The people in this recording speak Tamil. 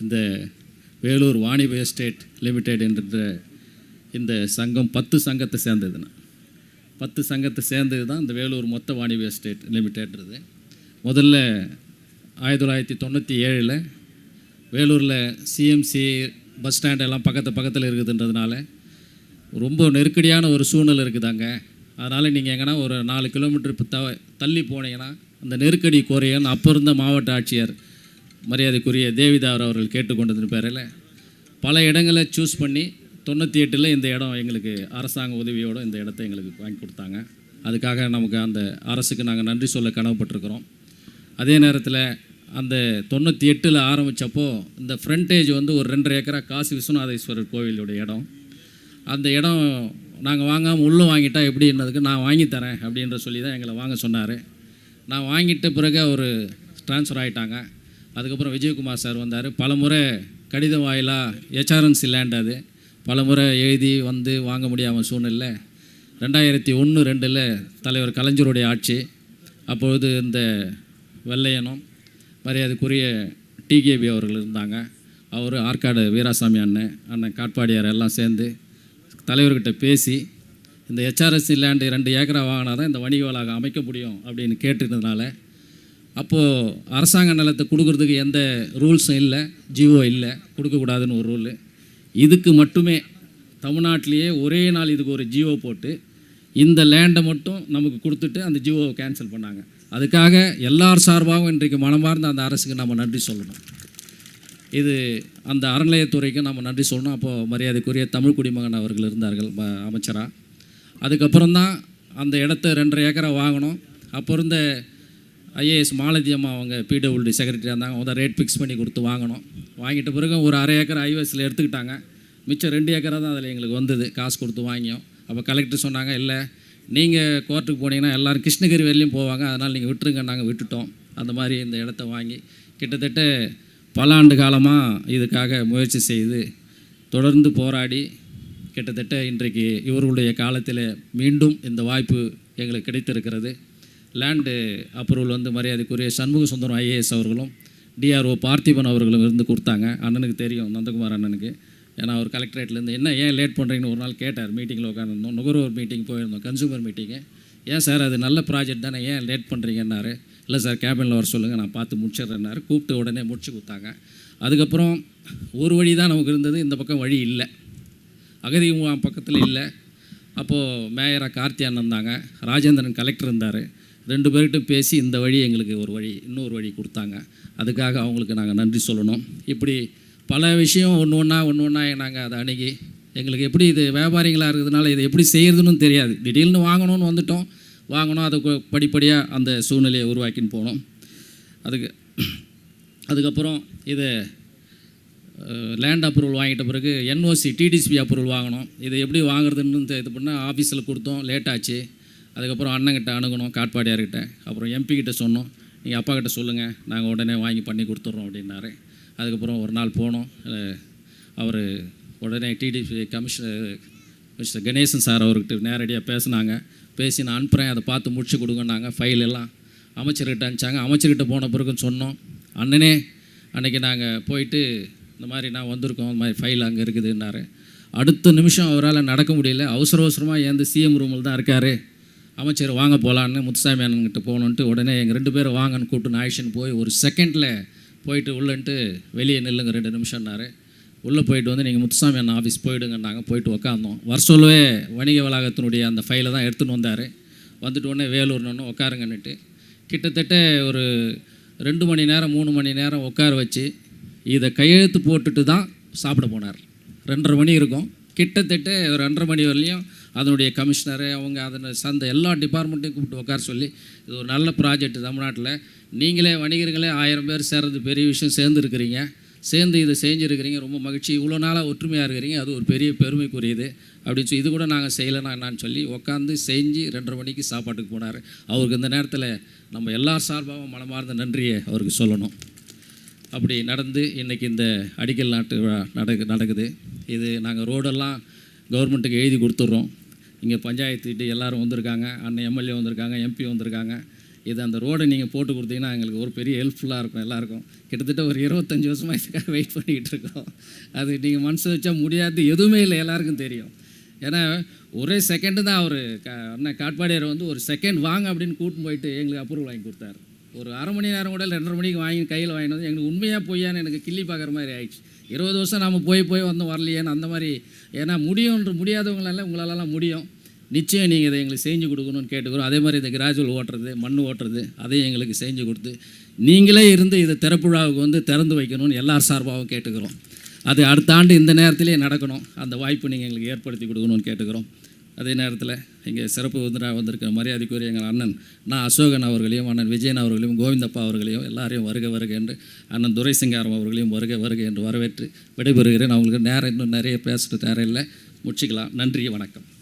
இந்த வேலூர் வாணிப எஸ்டேட் லிமிடெட் என்ற இந்த சங்கம் பத்து சங்கத்தை சேர்ந்ததுண்ணா பத்து சங்கத்தை சேர்ந்தது தான் இந்த வேலூர் மொத்த வாணிப எஸ்டேட் லிமிடெட்ன்றது முதல்ல ஆயிரத்தி தொள்ளாயிரத்தி தொண்ணூற்றி ஏழில் வேலூரில் சிஎம்சி பஸ் ஸ்டாண்ட் எல்லாம் பக்கத்து பக்கத்தில் இருக்குதுன்றதுனால ரொம்ப நெருக்கடியான ஒரு சூழ்நிலை இருக்குதாங்க. அதனால் நீங்கள் எங்கன்னா ஒரு நாலு கிலோமீட்டர் இப்போ த தள்ளி போனீங்கன்னா அந்த நெருக்கடி குறையன்னு அப்போ இருந்த மாவட்ட ஆட்சியர் மரியாதைக்குரிய தேவிதார் அவர்கள் கேட்டுக்கொண்டிருப்பாரில் பேரில் பல இடங்களை சூஸ் பண்ணி தொண்ணூற்றி எட்டில் இந்த இடம் எங்களுக்கு அரசாங்க உதவியோடு இந்த இடத்த எங்களுக்கு வாங்கி கொடுத்தாங்க. அதுக்காக நமக்கு அந்த அரசுக்கு நாங்கள் நன்றி சொல்ல கனவுப்பட்டிருக்கிறோம் அதே நேரத்தில் அந்த தொண்ணூற்றி எட்டில் ஆரம்பித்தப்போ இந்த ஃப்ரண்டேஜ் வந்து ஒரு ரெண்டரை ஏக்கரா காசி விஸ்வநாதேஸ்வரர் கோவிலுடைய இடம். அந்த இடம் நாங்கள் வாங்காமல் உள்ளே வாங்கிட்டா எப்படின்றதுக்கு நான் வாங்கித்தரேன் அப்படின்ற சொல்லி தான் எங்களை வாங்க சொன்னார். நான் வாங்கிட்ட பிறகு அவர் ட்ரான்ஸ்ஃபர் ஆகிட்டாங்க அதுக்கப்புறம் விஜயகுமார் சார் வந்தார். பல முறை கடிதம் வாயிலாக ஹெச்ஆர்என்சி லேண்ட் அது. பல முறை எழுதி வந்து வாங்க முடியாமல் சூழ்நிலை ரெண்டாயிரத்தி ஒன்று ரெண்டில் தலைவர் கலைஞருடைய ஆட்சி. அப்பொழுது இந்த வெள்ளையனும் மரியாதைக்குரிய டிகேபி அவர்கள் இருந்தாங்க. அவர் ஆற்காடு வீராசாமி அண்ணன் அண்ணன் காட்பாடியார் எல்லாம் சேர்ந்து தலைவர்கிட்ட பேசி இந்த ஹெச்ஆர்எஸ்சி லேண்டு ரெண்டு ஏக்கரா வாங்கினா தான் இந்த வணிக வளாகம் அமைக்க முடியும் அப்படின்னு கேட்டுருந்ததுனால அப்போது அரசாங்க நிலத்தை கொடுக்கறதுக்கு எந்த ரூல்ஸும் இல்லை ஜிஓ இல்லை கொடுக்கக்கூடாதுன்னு ஒரு ரூலு இதுக்கு மட்டுமே தமிழ்நாட்டிலேயே ஒரே நாள் இதுக்கு ஒரு ஜிஓ போட்டு இந்த லேண்டை மட்டும் நமக்கு கொடுத்துட்டு அந்த ஜிஓவை கேன்சல் பண்ணாங்க. அதுக்காக எல்லார் சார்பாகவும் இன்றைக்கு மனமார்ந்த அந்த அரசுக்கு நம்ம நன்றி சொல்லணும். இது அந்த அறநிலையத்துறைக்கு நம்ம நன்றி சொல்லணும். அப்போது மரியாதைக்குரிய தமிழ் குடிமகன் அவர்கள் இருந்தார்கள் அமைச்சராக அமைச்சரா. அதுக்கப்புறம் தான் அந்த இடத்த ரெண்டரை ஏக்கரை வாங்கினோம் அப்போ இருந்த ஐஏஎஸ் மாலதி அம்மா அவங்க பிடபிள்யூடி செக்ரட்டரி இருந்தாங்க. அவங்க ரேட் ஃபிக்ஸ் பண்ணி கொடுத்து வாங்கினோம் வாங்கிட்ட பிறகு ஒரு அரை ஏக்கர் ஐஓஎஸில் எடுத்துக்கிட்டாங்க. மிச்சம் ரெண்டு ஏக்கராக தான் அதில் எங்களுக்கு வந்தது. காசு கொடுத்து வாங்கியோம். அப்போ கலெக்டர் சொன்னாங்க இல்லை நீங்கள் கோர்ட்டுக்கு போனீங்கன்னா எல்லோரும் கிருஷ்ணகிரி வரையிலும் போவாங்க. அதனால் நீங்கள் விட்டுருங்க நாங்கள் விட்டுட்டோம். அந்த மாதிரி இந்த இடத்த வாங்கி கிட்டத்தட்ட பல ஆண்டு காலமாக இதுக்காக முயற்சி செய்து தொடர்ந்து போராடி கிட்டத்தட்ட இன்றைக்கு இவர்களுடைய காலத்தில் மீண்டும் இந்த வாய்ப்பு எங்களுக்கு கிடைத்திருக்கிறது. லேண்டு அப்ரூவல் வந்து மரியாதைக்குரிய சண்முக சுந்தரம் ஐஏஎஸ் அவர்களும் டிஆர்ஓ பார்த்திபன் அவர்களும் இருந்து கொடுத்தாங்க. அண்ணனுக்கு தெரியும் நந்தகுமார் அண்ணனுக்கு. ஏன்னா அவர் கலெக்டரேட்லேருந்து என்ன ஏன் லேட் பண்ணுறீங்கன்னு ஒரு நாள் கேட்டார். மீட்டிங்கில் உட்காந்துருந்தோம் நுகர்வோர் மீட்டிங் போயிருந்தோம் கன்சூமர் மீட்டிங்கு ஏன் சார் அது நல்ல ப்ராஜெக்ட் தானே ஏன் லேட் பண்ணுறீங்கன்னாரு இல்லை சார் கேபினில் வர சொல்லுங்கள் நான் பார்த்து முடிச்சிடுறேன்னாரு. கூப்பிட்டு உடனே முடிச்சு கொடுத்தாங்க. அதுக்கப்புறம் ஒரு வழி தான் நமக்கு இருந்தது இந்த பக்கம் வழி இல்லை. அகதி பக்கத்தில் இல்லை. அப்போது மேயராக கார்த்தி அண்ணன் இருந்தாங்க ராஜேந்திரன் கலெக்டர் இருந்தார். ரெண்டு பேர்கிட்ட பேசி இந்த வழி எங்களுக்கு ஒரு வழி இன்னொரு வழி கொடுத்தாங்க. அதுக்காக அவங்களுக்கு நாங்கள் நன்றி சொல்லணும். இப்படி பல விஷயம் ஒன்று ஒன்றா ஒன்று ஒன்றா நாங்கள் அதை அணுகி எங்களுக்கு எப்படி இது வியாபாரிகளாக இருக்கிறதுனால இதை எப்படி செய்கிறதுன்னு தெரியாது. திடீர்னு வாங்கணும்னு வந்துட்டோம். வாங்கணும் அதை படிப்படியாக அந்த சூழ்நிலையை உருவாக்கின்னு போனோம். அதுக்கு அதுக்கப்புறம் இது லேண்ட் அப்ரூவல் வாங்கிட்ட பிறகு என்ஓசி டிடிசிபி அப்ரூவல் வாங்கணும் இதை எப்படி வாங்குறதுன்னு இது பண்ணால் ஆஃபீஸில் கொடுத்தோம். லேட் ஆச்சு. அதுக்கப்புறம் அண்ணங்கிட்ட அணுகணும் காட்பாடியார்கிட்ட. அப்புறம் எம்பிக்கிட்ட சொன்னோம் நீங்கள் அப்பா கிட்ட சொல்லுங்கள் நாங்கள் உடனே வாங்கி பண்ணி கொடுத்துட்றோம் அப்படின்னாரு. அதுக்கப்புறம் ஒரு நாள் போனோம் அவர் உடனே DTP commissioner mister Ganesan sir அவர்கிட்ட நேரடியாக பேசினாங்க. பேசி நான் அனுப்புகிறேன் அதை பார்த்து முடிச்சு கொடுங்கன்னாங்க ஃபைல் எல்லாம் அமைச்சர்கிட்ட அனுப்பிச்சாங்க. அமைச்சர்கிட்ட போன பிறகுன்னு சொன்னோம் அண்ணனே அன்றைக்கி நாங்கள் போயிட்டு இந்த மாதிரி நான் வந்திருக்கோம் இந்த மாதிரி ஃபைல் அங்கே இருக்குதுன்னாரு. அடுத்த நிமிஷம் அவரால் நடக்க முடியல அவசர அவசரமாக ஏந்து சிஎம் ரூமில் தான் இருக்கார். அமைச்சர் வாங்க போகலான்னு முத்துசாமி அண்ணன்கிட்ட போகணுன்ட்டு உடனே எங்கள் ரெண்டு பேரும் வாங்கன்னு கூப்பிட்டு ஆயிஷன் போய் ஒரு செகண்டில் போயிட்டு உள்ளன்ட்டு வெளியே நில்லுங்க ரெண்டு நிமிஷம்னாரு உள்ளே போயிட்டு வந்து நீங்கள் முத்துசாமி அண்ணன் ஆஃபீஸ் போயிடுங்கன்னாங்க போயிட்டு உக்காந்தோம். வர சொல்லவே வணிக வளாகத்தினுடைய அந்த ஃபைலை தான் எடுத்துன்னு வந்தார். வந்துட்டு உடனே வேலூர்னு உட்காருங்கன்னுட்டு கிட்டத்தட்ட ஒரு ரெண்டு மணி நேரம் மூணு மணி நேரம் உட்கார வச்சு இதை கையெழுத்து போட்டுட்டு தான் சாப்பிட போனார். ரெண்டரை மணி இருக்கும். கிட்டத்தட்ட ஒரு ரெண்டரை மணி வரலையும் அதனுடைய கமிஷனரு அவங்க அதனை சந்த எல்லா டிபார்ட்மெண்ட்டையும் கூப்பிட்டு உட்கார சொல்லி இது ஒரு நல்ல ப்ராஜெக்ட் தமிழ்நாட்டில். நீங்களே வணிகர்களே ஆயிரம் பேர் சேர்றது பெரிய விஷயம் சேர்ந்துருக்கிறீங்க. சேர்ந்து இதை செஞ்சுருக்கிறீங்க ரொம்ப மகிழ்ச்சி. இவ்வளோ நாளாக ஒற்றுமையாக இருக்கிறீங்க அது ஒரு பெரிய பெருமைக்குரியது. அப்படின்னு சொல்லி இது கூட நாங்கள் செய்யலைனா என்னான்னு சொல்லி உட்காந்து செஞ்சு ரெண்டரை மணிக்கு சாப்பாட்டுக்கு போனார். அவருக்கு இந்த நேரத்தில் நம்ம எல்லார் சார்பாகவும் மனமார்ந்த நன்றியை அவருக்கு சொல்லணும். அப்படி நடந்து இன்றைக்கி இந்த அடிக்கல் நாட்டு விழா நடக்கு நடக்குது. இது நாங்கள் ரோடெல்லாம் கவர்மெண்ட்டுக்கு எழுதி கொடுத்துட்றோம். இங்கே பஞ்சாயத்துக்கிட்ட எல்லாரும் வந்திருக்காங்க. அண்ணன் எம்எல்ஏ வந்திருக்காங்க எம்பி வந்திருக்காங்க. இது அந்த ரோடை நீங்கள் போட்டு கொடுத்தீங்கன்னா எங்களுக்கு ஒரு பெரிய ஹெல்ப்ஃபுல்லாக இருக்கும் எல்லாருக்கும். கிட்டத்தட்ட ஒரு இருபத்தஞ்சி வருஷமாக இதுக்காக வெயிட் பண்ணிக்கிட்டு இருக்கோம். அது நீங்கள் மனசு வச்சா முடியாது எதுவுமே இல்லை எல்லாருக்கும் தெரியும். ஏன்னா ஒரே செகண்டு தான் அவர் அண்ணன் காட்பாடியார் வந்து ஒரு செகண்ட் வாங்க அப்படின்னு கூட்டின்னு போயிட்டு எங்களுக்கு அப்ரூவல் வாங்கி கொடுத்தாரு. ஒரு அரை மணி நேரம் கூட ரெண்டரை மணிக்கு வாங்கி கையில் வாங்கினது வந்து எங்களுக்கு உண்மையாக பொய்யான்னு எனக்கு கிள்ளி பார்க்குற மாதிரி ஆயிடுச்சு. இருபது வருஷம் நம்ம போய் போய் வந்தோம் வரலையேன்னு அந்த மாதிரி ஏன்னா முடியும்ன்ற முடியாதவங்களெல்லாம் உங்களாலலாம் முடியும். நிச்சயம் நீங்கள் இதை எங்களுக்கு செஞ்சு கொடுக்கணும்னு கேட்டுக்கிறோம். அதே மாதிரி இந்த கிராஜுவல் ஓட்டுறது மண் ஓட்டுறது அதையும் எங்களுக்கு செஞ்சு கொடுத்து நீங்களே இருந்து இதை திறப்புழாவுக்கு வந்து திறந்து வைக்கணும்னு எல்லார் சார்பாகவும் கேட்டுக்கிறோம். அது அடுத்த ஆண்டு இந்த நேரத்திலே நடக்கணும். அந்த வாய்ப்பு நீங்கள் எங்களுக்கு ஏற்படுத்தி கொடுக்கணும்னு கேட்டுக்கிறோம். அதே நேரத்தில் இங்கே சிறப்பு விருந்தினராக வந்திருக்கிற மரியாதைக்குரிய எங்கள் அண்ணன் நான் அசோகன் அவர்களையும் அண்ணன் விஜயன் அவர்களையும் கோவிந்தப்பா அவர்களையும் எல்லாரையும் வருக வருக என்று அண்ணன் துரைசிங்காரம் அவர்களையும் வருக வருக என்று வரவேற்று விடைபெறுகிறேன். அவங்களுக்கு நேரம் இன்னும் நிறைய பேசுகிற நேரம் இல்லை. முடிச்சுக்கலாம். நன்றி வணக்கம்.